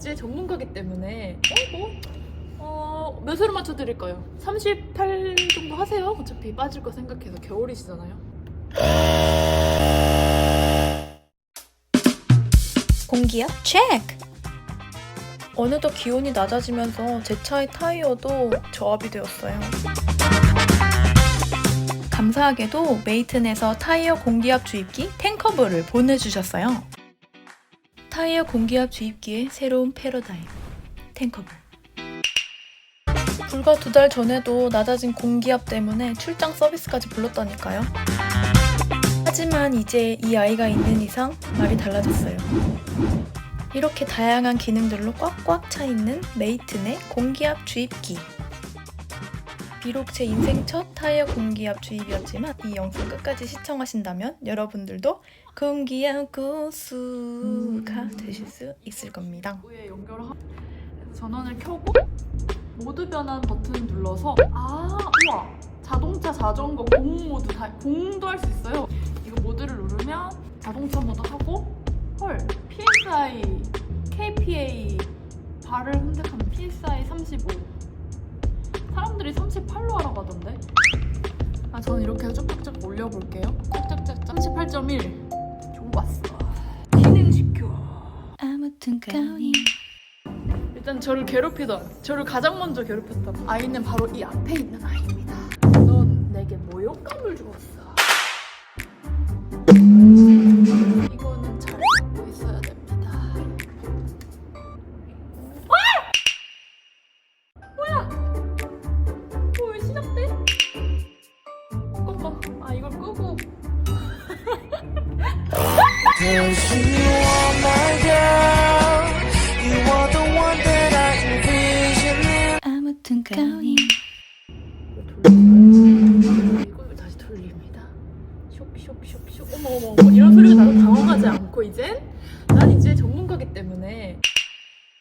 이제 전문가기 때문에 어 뭐? 어, 몇 회로 맞춰드릴까요? 38 정도 하세요. 어차피 빠질 거 생각해서 겨울이시잖아요. 공기압 체크! 어느덧 기온이 낮아지면서 제 차의 타이어도 저압이 되었어요. 감사하게도 메이튼에서 타이어 공기압 주입기 탱커블을 보내주셨어요. 타이어 공기압 주입기의 새로운 패러다임 탱커블. 불과 두 달 전에도 낮아진 공기압 때문에 출장 서비스까지 불렀다니까요. 하지만 이제 이 아이가 있는 이상 말이 달라졌어요. 이렇게 다양한 기능들로 꽉꽉 차 있는 메이튼의 공기압 주입기. 비록 제 인생 첫 타이어 공기압 주입이었지만 이 영상 끝까지 시청하신다면 여러분들도 공기압 고수가 되실 수 있을 겁니다. 에 연결을 하... 전원을 켜고 모드 변환 버튼 눌러서 아 우와 자동차 자전거 공 모드 다 공도 할 수 있어요. 이거 모드를 누르면 자동차 모드 하고 헐 PSI KPA 발을 선택하면 PSI 35 사람들이 38로 하라고 하던데? 아 저는 이렇게 해서 쭉쭉쭉 올려볼게요. 짝짝짝 38.1 좋았어. 진행시켜. 아무튼 간에 일단 저를 괴롭히던 저를 가장 먼저 괴롭혔던 아이는 바로 이 앞에 있는 아이입니다. 넌 내게 모욕감을 주었어. Cause you are my girl. You are the one that I envision. 아무튼 간에 이걸 다시 돌립니다. 쇽쇽쇽쇽 어머 어머 어머 이런 소리가 나도 당황하지 않고 이젠 난 이제 전문가기 때문에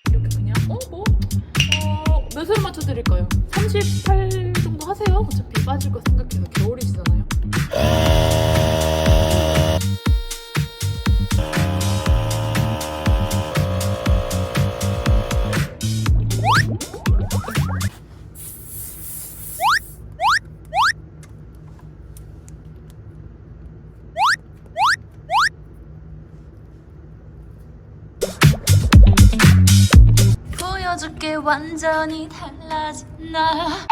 이렇게 그냥 어뭐 어, 몇 회로 맞춰 드릴까요? 38 정도 하세요. 어차피 빠질 거 생각해서 겨울이시잖아요. 보여줄게. 완전히 달라진 나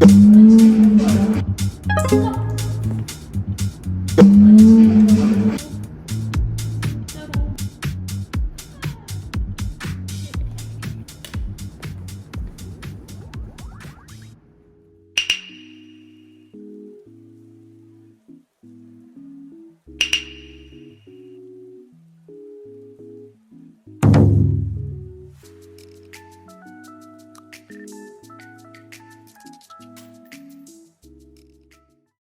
Mm.